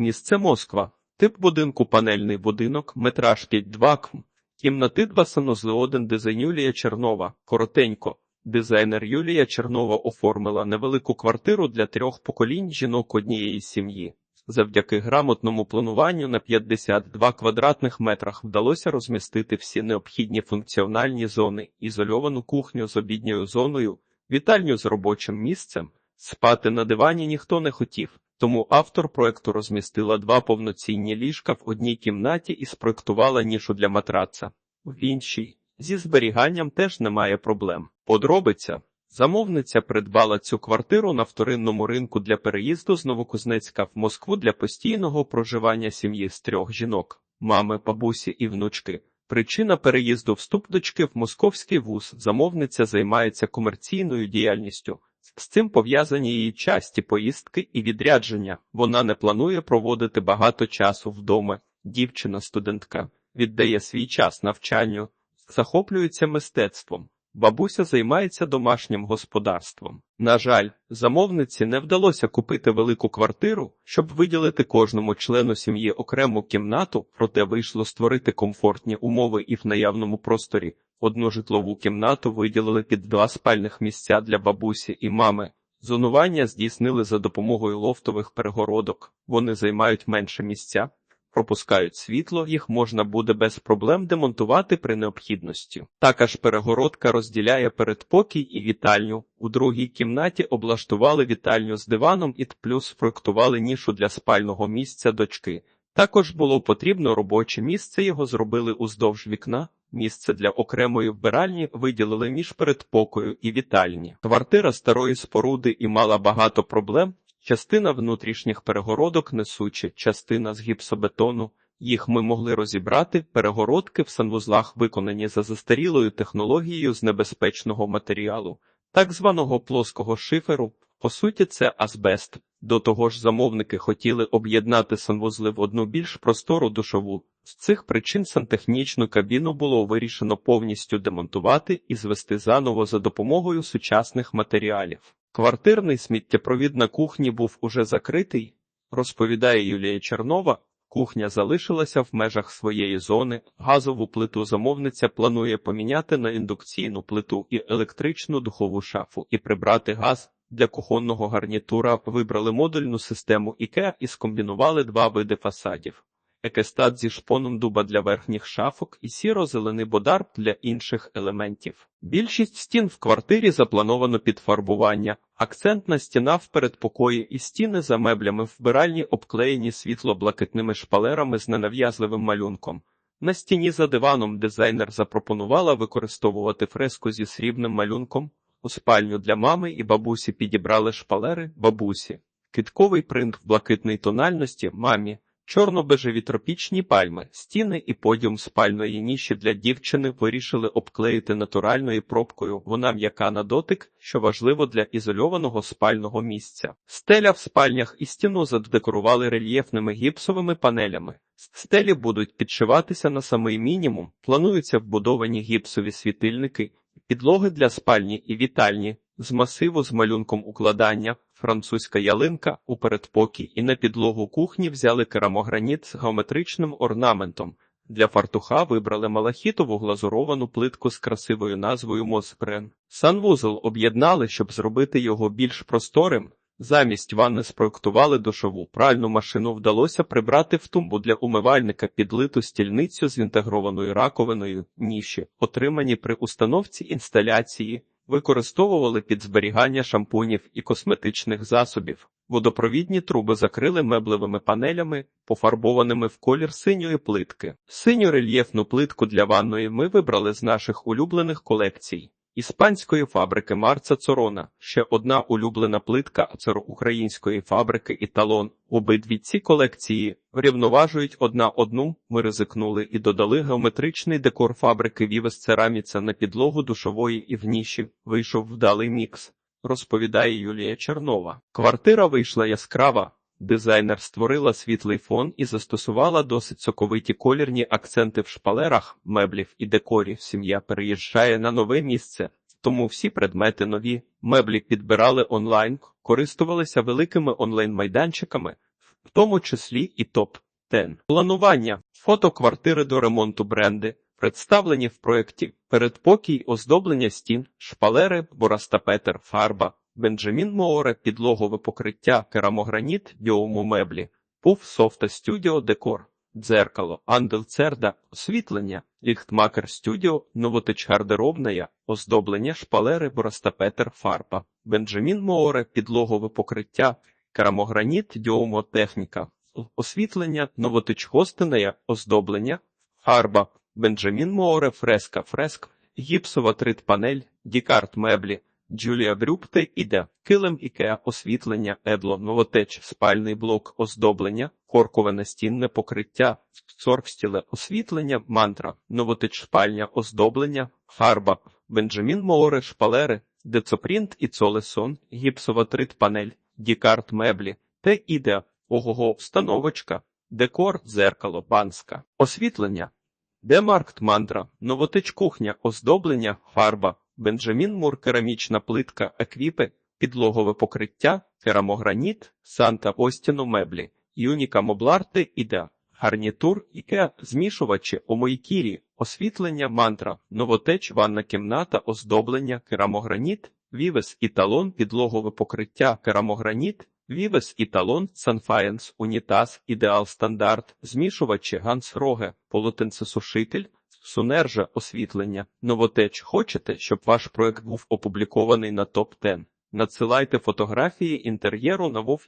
Місце Москва. Тип будинку панельний будинок, метраж 5-2 км. Кімнати 2 санузли 1 дизайн Юлія Чернова. Коротенько. Дизайнер Юлія Чернова оформила невелику квартиру для трьох поколінь жінок однієї сім'ї. Завдяки грамотному плануванню на 52 квадратних метрах вдалося розмістити всі необхідні функціональні зони, ізольовану кухню з обідньою зоною, вітальню з робочим місцем. Спати на дивані ніхто не хотів, тому автор проекту розмістила два повноцінні ліжка в одній кімнаті і спроектувала нішу для матраца. В іншій зі зберіганням теж немає проблем. Подробиця. Замовниця придбала цю квартиру на вторинному ринку для переїзду з Новокузнецька в Москву для постійного проживання сім'ї з трьох жінок, мами, бабусі і внучки. Причина переїзду вступ дочки в московський вуз. Замовниця займається комерційною діяльністю. З цим пов'язані її часті поїздки і відрядження. Вона не планує проводити багато часу вдома. Дівчина-студентка віддає свій час навчанню, захоплюється мистецтвом. Бабуся займається домашнім господарством. На жаль, замовниці не вдалося купити велику квартиру, щоб виділити кожному члену сім'ї окрему кімнату, проте вийшло створити комфортні умови і в наявному просторі. Одну житлову кімнату виділили під два спальних місця для бабусі і мами. Зонування здійснили за допомогою лофтових перегородок. Вони займають менше місця, пропускають світло, їх можна буде без проблем демонтувати при необхідності. Також перегородка розділяє передпокій і вітальню. У другій кімнаті облаштували вітальню з диваном і плюс проектували нішу для спального місця дочки. Також було потрібно робоче місце, його зробили уздовж вікна. Місце для окремої вбиральні виділили між передпокою і вітальні. Квартира старої споруди і мала багато проблем. Частина внутрішніх перегородок несучі, частина з гіпсобетону. Їх ми могли розібрати. Перегородки в санвузлах виконані за застарілою технологією з небезпечного матеріалу, так званого плоского шиферу. По суті, це азбест. До того ж, замовники хотіли об'єднати санвузли в одну більш простору душову. З цих причин сантехнічну кабіну було вирішено повністю демонтувати і звести заново за допомогою сучасних матеріалів. Квартирний сміттєпровід на кухні був уже закритий, розповідає Юлія Чернова. Кухня залишилася в межах своєї зони. Газову плиту замовниця планує поміняти на індукційну плиту і електричну духову шафу і прибрати газ. Для кухонного гарнітура вибрали модульну систему IKEA і скомбінували два види фасадів. Екестат зі шпоном дуба для верхніх шафок і сіро-зелений бодар для інших елементів. Більшість стін в квартирі заплановано під фарбування. Акцентна стіна в передпокої і стіни за меблями вбиральні обклеєні світло-блакитними шпалерами з ненав'язливим малюнком. На стіні за диваном дизайнер запропонувала використовувати фреску зі срібним малюнком. У спальню для мами і бабусі підібрали шпалери бабусі. Китковий принт в блакитній тональності мамі. Чорно-бежеві тропічні пальми, стіни і подіум спальної ніші для дівчини вирішили обклеїти натуральною пробкою. Вона м'яка на дотик, що важливо для ізольованого спального місця. Стеля в спальнях і стіну задекорували рельєфними гіпсовими панелями. Стелі будуть підшиватися на самий мінімум. Плануються вбудовані гіпсові світильники, підлоги для спальні і вітальні. З масиву з малюнком укладання, французька ялинка у передпокій і на підлогу кухні взяли керамограніт з геометричним орнаментом. Для фартуха вибрали малахітову глазуровану плитку з красивою назвою Моспрен. Санвузол об'єднали, щоб зробити його більш просторим. Замість ванни спроектували душову пральну машину вдалося прибрати в тумбу для умивальника підлиту стільницю з інтегрованою раковиною, ніші, отримані при установці інсталяції використовували під зберігання шампунів і косметичних засобів. Водопровідні труби закрили меблевими панелями, пофарбованими в колір синьої плитки. Синю рельєфну плитку для ванної ми вибрали з наших улюблених колекцій. Іспанської фабрики Марца Цорона, ще одна улюблена плитка української фабрики Італон. Обидві ці колекції врівноважують одна одну. Ми ризикнули і додали геометричний декор фабрики Вівес Цераміца на підлогу душової і в ніші. Вийшов вдалий мікс. Розповідає Юлія Чернова. Квартира вийшла яскрава. Дизайнер створила світлий фон і застосувала досить соковиті колірні акценти в шпалерах, меблів і декорів. Сім'я переїжджає на нове місце, тому всі предмети нові. Меблі підбирали онлайн, користувалися великими онлайн-майданчиками. в тому числі і топ-10. Планування фото квартири до ремонту бренди, представлені в проєкті передпокій, оздоблення стін, шпалери, борастапетер, фарба, Бенджамін Мооре, підлогове покриття, керамограніт, діому меблі, пуф, софта студіо, декор, дзеркало, андел церда, освітлення, ліхтмакер студіо, новотич гардеробная, оздоблення, шпалери, борастапетер, фарба, Бенджамін Мооре, підлогове покриття, керамограніт, діомотехніка, освітлення, новотич гостинея, оздоблення, фарба, Бенджамін Мооре, фреска, фреск, гіпсова трит-панель, дікарт меблі, Джулія Брюпте іде, килим Ікеа, освітлення, ебло, новотеч, спальний блок, оздоблення, коркове настінне покриття, соркстіле, освітлення, мантра, новотеч, спальня, оздоблення, фарба, Бенджамін Мооре, шпалери, децопринт і цолесон, гіпсова трит-панель, дікарт меблі, те іде, ого-го, встановочка, декор, дзеркало, банська, освітлення, Демаркт мантра, новотич кухня, оздоблення, фарба, Бенджамін Мур, керамічна плитка, еквіпи, підлогове покриття, керамограніт, Санта Остіну меблі, Юніка Мобларти іде, гарнітур, іке, змішувачі, омойкірі, освітлення мантра, новотеч, ванна кімната, оздоблення, керамограніт, вівес і талон, підлогове покриття, керамограніт, Вівес і талон, Санфаєнс, Унітаз, Ідеал Стандарт, змішувачі, Ганс Роге, полотенцесушитель, Сунержа, освітлення, новотеч. Хочете, щоб ваш проект був опублікований на топ 10 Надсилайте фотографії інтер'єру на Вов.